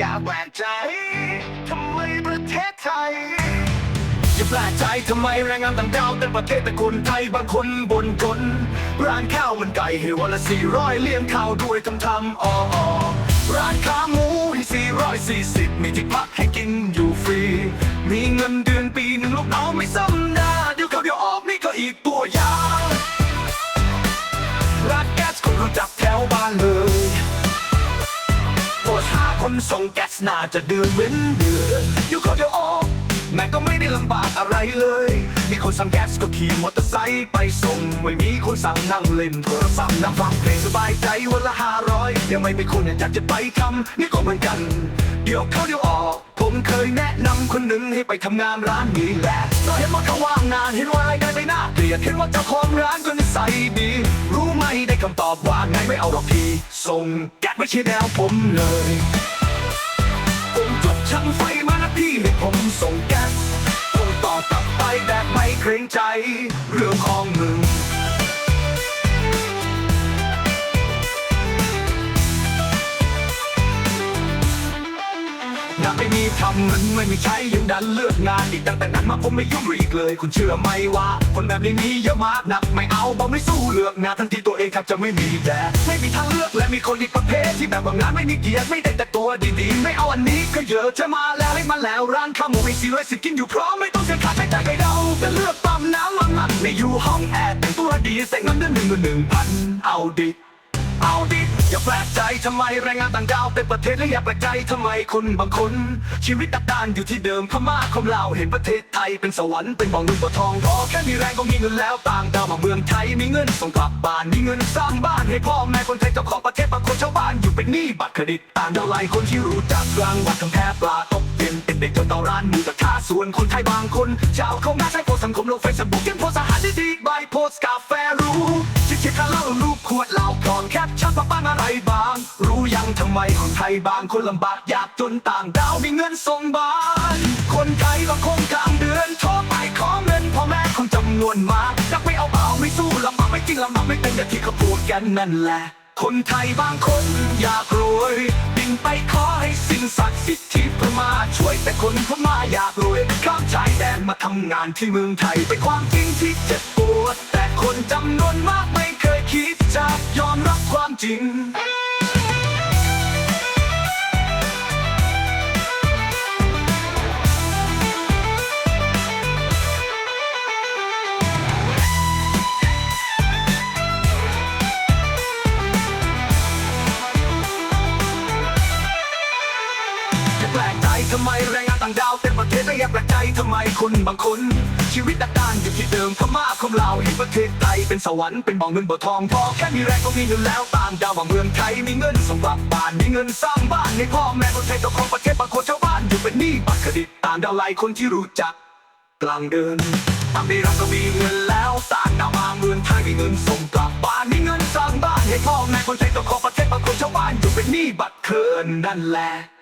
อย่าแปลกใจทำไมประเทศไทย อย่าแปลกใจทำไมแรงงานต่างดาวเป็นประเทศแต่คนไทยบางคนบนจนร้านข้าวมันไก่ให้วันละสี่ร้อยเลี้ยงข้าวด้วยทำทำอ๋อร้านขาหมูให้สี่ร้อยสี่สิบมีที่พักให้กินอยู่ฟรี มีเงินเดือนปีหนึ่งลูกน้องไม่ซ้ำ นส่งแก๊สน่าจะเดือนเว้นเดือนเดี๋ยวเขาเดียวออกแม่ก็ไม่ได้ลำบากอะไรเลย มีคนสั่งแก๊สก็ขี่มอเตอร์ไซค์ไปส่ง ไม่มีคนสั่งนั่งเล่นโทรศัพท์นั่งฟังเพลงสบายใจวันละห้าร้อยยังไม่มีคนอยากจะไปทำนี่ก็เหมือนกัน เดี๋ยวเขาเดี๋ยวออก ผมเคยแนะนำคนหนึ่งให้ไปทำงานร้านนี้แหละเราเห็นว่าเขาว่างงานเห็นว่ารายได้ไม่น่าเกลียดเห็นว่าเจ้าของร้านก็นิสัยดี รู้ไหมได้คำตอบว่าไงไม่เอาหรอกพี่ส่งแก๊สไม่ใช่แนวผมเลย แบบไม่เกรงใจ เรื่องของมึง งานไม่มีทำเงินไม่มีใช้ยังดันเลือกงานอีกตั้งแต่นั้นมาผมไม่ยุ่งอีกเลย คุณเชื่อไหมว่า คนแบบนี้มีเยอะมากนักไม่เอาบอกไม่สู้เลือกงานทั้งที่ตัวเองครับจะไม่มีแต่ไม่มีทางเลือก มีคนอีกประเภทที่แบบว่างานไม่มีเกียรติไม่ได้แต่ตัวดีๆ ไม่เอาอันนี้ก็เยอะจะมาแล้วให้มาแล้วร้านข้าวหมูไม่ซีเลยสิกินอยู่พร้อมไม่ต้องเสียค่าใช้จ่ายใดเดาจะเลือกปั๊มน้ำมันมันไม่อยู่ห้องแอร์แต่งตัวดีใส่เงินเดือนหนึ่งหนึ่งพันเอาดิเอาดิ อย่าแปลกใจทำไมแรงงานต่างดาวเป็นประเทศและอย่าแปลกใจทำไมคนบางคน ชีวิตตักดานอยู่ที่เดิมพม่าคมลาวเห็นประเทศไทยเป็นสวรรค์เป็นบ่องเงินบ่อทองพอแค่มีแรงก็มีเงินแล้วต่างดาวมาเมืองไทยมีเงินส่งกลับบ้านมีเงินสร้างบ้านให้พ่อแม่คนไทยเจ้าของประเทศบางคนชาวบ้านอยู่เป็นหนี้บัตรเครดิตต่างดาวไล่คนที่รู้จักกลางวันทำแพ้ปลาตกเย็นเป็นเด็กจนต่อร้านมูกระทะส่วนคนไทยบางคนจะเอาเข้าใช้โพสต์สังคมลงเฟซบุ๊กยังโพสอาหาร ยังทำไมคนไทยบางคนลำบากยากจนต่างดาวมีเงินส่งบ้าน คนไทยบางคนกลางเดือนโทรไปขอเงินพ่อแม่คนจำนวนมากจักไม่เอาเปล่าไม่สู้ลำบากไม่กินลำบากไม่เป็นอย่างที่เขาพูดกันนั่นแหละ คนไทยบางคนอยากรวยบินไปขอให้สิ่งศักดิ์สิทธิ์ที่พม่าช่วยแต่คนพม่าอยากรวยข้ามชายแดนมาทำงานที่เมืองไทยเป็นความจริงที่เจ็บปวด แต่คนจำนวนมากไม่เคยคิดจะยอมรับความจริง ทำไมแรงงานต่างดาวเต็มประเทศและอย่าแปลกใจทำไมคนบางคน ชีวิตดักดานอยู่ที่เดิมพม่าคมลาเห็นประเทศไทยเป็นสวรรค์เป็นบ่อเงินบ่อทองพอแค่มีแรงก็มีเงินแล้วตางดาวมาเมืองไทยมีเงินส่งกลับบ้านมีเงินสร้างบ้านให้พ่อแม่คนไทยเจ้าของประเทศบางคนชาวบ้านอยู่เป็นหนี้บัตรเครดิตตางดาวไลคนที่รู้จักกลางเดินทำได้รักก็มีเงินแล้วต่างดาวมาเมืองไทยมีเงินส่งกลับบ้านมีเงินสร้างบ้านให้พ่อแม่คนไทยเจ้าของประเทศบางคนชาวบ้านอยู่เป็นหนี้บัตรเครดิตนั่นแหละ